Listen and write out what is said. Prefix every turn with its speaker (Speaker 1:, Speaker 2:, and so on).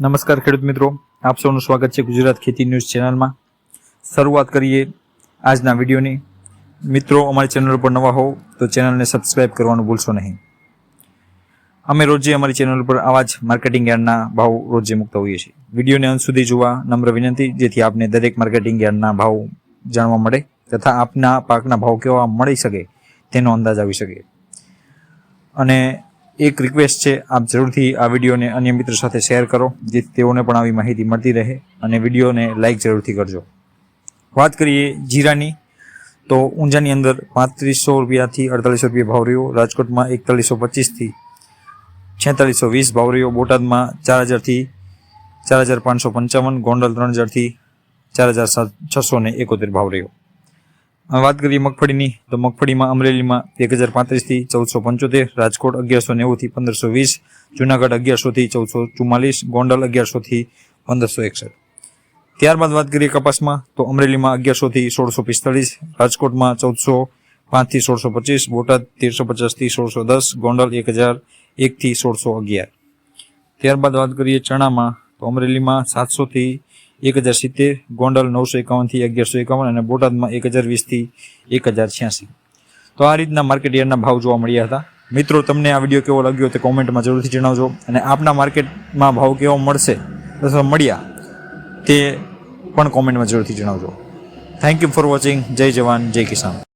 Speaker 1: નમસ્કાર ખેડૂત મિત્રો, આપ સૌનું સ્વાગત છે ગુજરાત ખેતી ન્યૂઝ ચેનલમાં. શરૂઆત કરીએ આજના વિડીયોની. મિત્રો, અમારી ચેનલ પર નવા હોવ તો ચેનલને સબસ્ક્રાઇબ કરવાનું ભૂલશો નહીં. અમે રોજે અમારી ચેનલ પર આવા જ માર્કેટિંગ યાર્ડના ભાવ રોજે મૂકતા હોઈએ છીએ. વિડીયોને અંત સુધી જોવા નમ્ર વિનંતી, જેથી આપને દરેક માર્કેટિંગ યાર્ડના ભાવ જાણવા મળે તથા આપના પાકના ભાવ કેવા મળી શકે તેનો અંદાજ આવી શકે. અને એક રિક્વેસ્ટ છે, આપ જરૂરથી આ વિડીયોને અન્ય મિત્ર સાથે શેર કરો જેથી તેઓને પણ આવી માહિતી મળતી રહે અને વિડીયોને લાઇક જરૂરથી કરજો. વાત કરીએ જીરાની, તો ઊંઝાની અંદર પાંત્રીસો રૂપિયાથી અડતાલીસો રૂપિયા ભાવ રહ્યો, રાજકોટમાં એકતાલીસો પચીસથી છેતાલીસો વીસ ભાવ રહ્યો, બોટાદમાં ચાર હજારથી ચાર હજાર પાંચસો પંચાવન, ગોંડલ ત્રણ હજારથી ચાર હજાર છસો ને એકોતેર ભાવ રહ્યો. વાત કરીએ મગફળીની. તો મગફળીમાં અમરેલીમાં એક હજાર પાંત્રીસથી ચૌદસો પંચોતેર રાજકોટ અગિયારસો નેવુંથી પંદરસો વીસ જુનાગઢ અગિયારસોથી ચૌદસો ચુમ્માલીસ ગોંડલ અગિયારસોથી પંદરસો એકસઠ ત્યારબાદ વાત કરીએ કપાસમાં, તો અમરેલીમાં અગિયારસોથી સોળસો પિસ્તાળીસ રાજકોટમાં ચૌદસો પાંચથી સોળસો પચીસ બોટાદ તેરસો પચાસથી સોળસો દસ ગોંડલ એક હજાર એકથી સોળસો અગિયાર ત્યારબાદ વાત કરીએ ચણામાં, તો અમરેલીમાં સાતસોથી એક હજાર સિત્તેર, ગોંડલ નવસો એકાવનથી અગિયારસો એકાવન અને બોટાદમાં એક હજાર વીસથી એક હજાર છ્યાસી. તો આ રીતના માર્કેટ યાર્ડના ભાવ જોવા મળ્યા હતા. મિત્રો, તમને આ વીડિયો કેવો લાગ્યો તે કોમેન્ટમાં જરૂરથી જણાવજો અને આપના માર્કેટમાં ભાવ કેવો મળશે અથવા મળ્યા તે પણ કોમેન્ટમાં જરૂરથી જણાવજો. થેન્ક યુ ફોર વોચિંગ જય જવાન, જય કિસાન.